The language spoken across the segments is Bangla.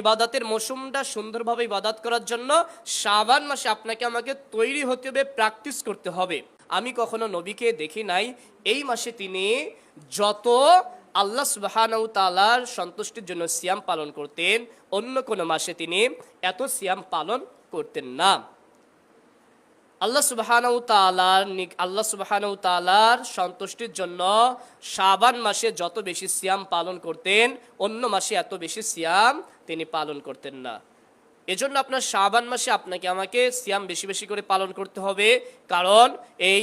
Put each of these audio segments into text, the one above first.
ইবাদতের মৌসুমটা সুন্দরভাবে ইবাদাত করার জন্য শাবান মাসে আপনাকে আমাকে তৈরি হতে হবে, প্র্যাকটিস করতে হবে। আমি কখনো নবীকে দেখি নাই, এই মাসে তিনি যত আল্লাহ সুবাহানাউ তালার সন্তুষ্টির জন্য সিয়াম পালন করতেন, অন্য কোনো মাসে তিনি এত সিয়াম পালন করতেন না। আল্লাহ সুবাহানাউ তালার আল্লাহ সুবাহানাউ তালার সন্তুষ্টির জন্য শাবান মাসে যত বেশি সিয়াম পালন করতেন, অন্য মাসে এত বেশি সিয়াম তিনি পালন করতেন না। এজন্য আপনার শাবান মাসে আপনাকে আমাকে সিয়াম বেশি বেশি করে পালন করতে হবে, কারণ এই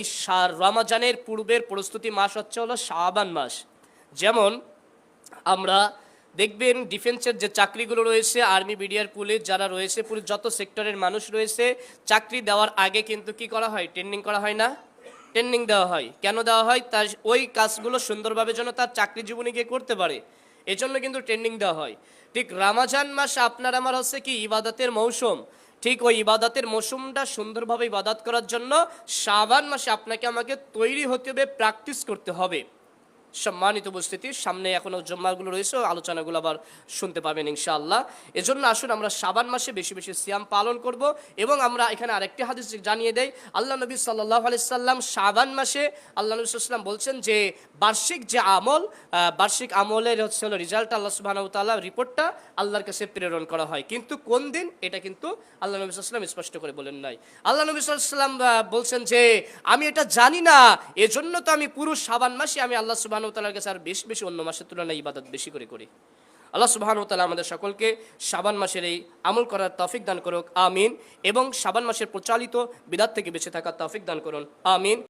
রমাজানের পূর্বের প্রস্তুতি মাস হচ্ছে হলো শাবান মাস। যেমন আমরা দেখবেন ডিফেন্সের যে চাকরিগুলো রয়েছে আর্মি বিডিআর পুলিশ যারা রয়েছে পুলিশ যত সেক্টরের মানুষ রয়েছে, চাকরি দেওয়ার আগে কিন্তু কি করা হয়? ট্রেনিং করা হয় না? ট্রেনিং দেওয়া হয়। কেন দেওয়া হয়? তার ওই কাজগুলো সুন্দরভাবে যেন তার চাকরি জীবনে গিয়ে করতে পারে। এজন্য কিন্তু ট্রেনিং দেওয়া হয়। ঠিক রামাজান মাস আপনার আমার হচ্ছে কি? ইবাদতের মৌসুম। ঠিক ওই ইবাদতের মৌসুমটা সুন্দরভাবে ইবাদত করার জন্য শাবান মাসে আপনাকে আমাকে তৈরি হতে হবে প্র্যাকটিস করতে হবে। সম্মানিত উপস্থিতি। সামনে এখনও জম্মাগুলো রয়েছে, আলোচনাগুলো আবার শুনতে পাবেন ইনশাআল্লাহ। এজন্য আসুন আমরা সাবান মাসে বেশি বেশি সিয়াম পালন করব এবং আমরা এখানে আরেকটি হাদিস জানিয়ে দেই। আল্লাহ নবী সাল্লাহ আলাইসাল্লাম সাবান মাসে আল্লাহ নবী সাল্লাম বলছেন যে, বার্ষিক যে আমল বার্ষিক আমলের হচ্ছে হলো রেজাল্ট আল্লাহ সুবাহ তাল্লাহ রিপোর্টটা আল্লাহর কাছে প্রেরণ করা হয়। কিন্তু কোন দিন? এটা কিন্তু আল্লাহ নবী সাল্লাম স্পষ্ট করে বলেন নাই। আল্লাহ নবী সাল্লাম বলছেন যে, আমি এটা জানি না, এজন্য তো আমি পুরো সাবান মাসে আমি আল্লাহ সুবাহ তালার কাছে আর বেশি বেশি অন্য মাসের তুলনায় ইবাদত বেশি করে করি। আল্লাহ ও তালা আমাদের সকলকে সাবান মাসের এই আমল করার তফিক দান করুক, আমিন। এবং সাবান মাসের প্রচালিত বিদাত থেকে বেঁচে থাকার তফিক দান করুন, আমিন।